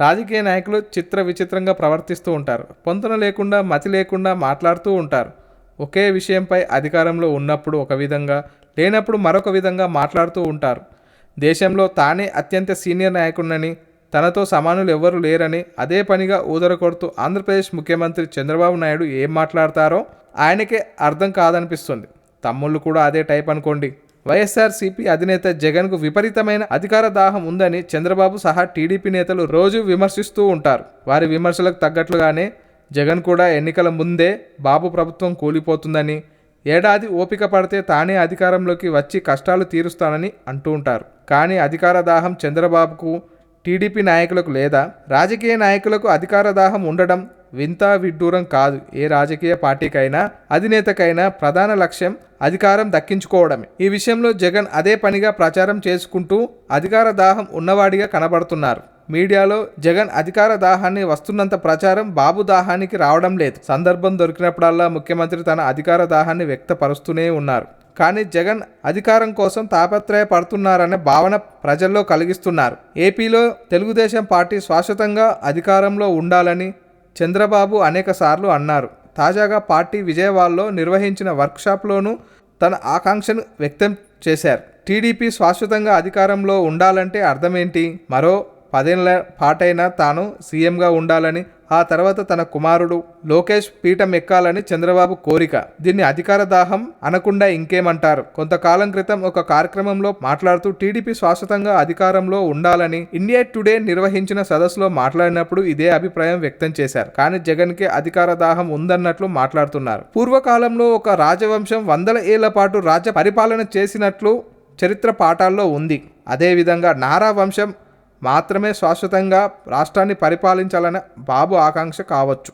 రాజకీయ నాయకులు చిత్ర విచిత్రంగా ప్రవర్తిస్తూ ఉంటారు. పొంతన లేకుండా మతి లేకుండా మాట్లాడుతూ ఉంటారు. ఒకే విషయంపై అధికారంలో ఉన్నప్పుడు ఒక విధంగా లేనప్పుడు మరొక విధంగా మాట్లాడుతూ ఉంటారు. దేశంలో తానే అత్యంత సీనియర్ నాయకుడినని తనతో సమానులు ఎవ్వరూ లేరని అదే పనిగా ఊదరకొడుతూ ఆంధ్రప్రదేశ్ ముఖ్యమంత్రి చంద్రబాబు నాయుడు ఏం మాట్లాడతారో ఆయనకే అర్థం కాదనిపిస్తుంది. తమ్ముళ్ళు కూడా అదే టైప్ అనుకోండి. వైఎస్ఆర్సీపీ అధినేత జగన్కు విపరీతమైన అధికార దాహం ఉందని చంద్రబాబు సహా టీడీపీ నేతలు రోజు విమర్శిస్తూ ఉంటారు. వారి విమర్శలకు తగ్గట్లుగానే జగన్ కూడా ఎన్నికల ముందే బాబు ప్రభుత్వం కూలిపోతుందని ఏడాది ఓపిక పడితే తానే అధికారంలోకి వచ్చి కష్టాలు తీరుస్తానని అంటూ ఉంటారు. కానీ అధికార దాహం చంద్రబాబుకు టీడీపీ నాయకులకు లేదా రాజకీయ నాయకులకు అధికార దాహం ఉండడం వింత విడ్డూరం కాదు. ఏ రాజకీయ పార్టీకైనా అధినేతకైనా ప్రధాన లక్ష్యం అధికారం దక్కించుకోవడమే. ఈ విషయంలో జగన్ అదే పనిగా ప్రచారం చేసుకుంటూ అధికార దాహం ఉన్నవాడిగా కనబడుతున్నారు. మీడియాలో జగన్ అధికార దాహాన్ని వస్తున్నంత ప్రచారం బాబు దాహానికి రావడం లేదు. సందర్భం దొరికినప్పుడల్లా ముఖ్యమంత్రి తన అధికార దాహాన్ని వ్యక్తపరుస్తూనే ఉన్నారు. కానీ జగన్ అధికారం కోసం తాపత్రయపడుతున్నారనే భావన ప్రజల్లో కలిగిస్తున్నారు. ఏపీలో తెలుగుదేశం పార్టీ శాశ్వతంగా అధికారంలో ఉండాలని చంద్రబాబు అనేకసార్లు అన్నారు. తాజాగా పార్టీ విజయవాడలో నిర్వహించిన వర్క్షాప్లోనూ తన ఆకాంక్షను వ్యక్తం చేశారు. టీడీపీ శాశ్వతంగా అధికారంలో ఉండాలంటే అర్థమేంటి? మరో పదేళ్ళ పాటైనా తాను సీఎంగా ఉండాలని ఆ తర్వాత తన కుమారుడు లోకేష్ పీఠం ఎక్కాలని చంద్రబాబు కోరిక. దీన్ని అధికార దాహం అనకుండా ఇంకేమంటారు? కొంతకాలం క్రితం ఒక కార్యక్రమంలో మాట్లాడుతూ టీడీపీ శాశ్వతంగా అధికారంలో ఉండాలని ఇండియా టుడే నిర్వహించిన సదస్సులో మాట్లాడినప్పుడు ఇదే అభిప్రాయం వ్యక్తం చేశారు. కానీ జగన్కి అధికార దాహం ఉందన్నట్లు మాట్లాడుతున్నారు. పూర్వకాలంలో ఒక రాజవంశం వందల ఏళ్ళ పాటు రాజ్య పరిపాలన చేసినట్లు చరిత్ర పాఠాల్లో ఉంది. అదేవిధంగా నారా వంశం మాత్రమే శాశ్వతంగా రాష్ట్రాన్ని పరిపాలించాలనే బాబు ఆకాంక్ష కావచ్చు.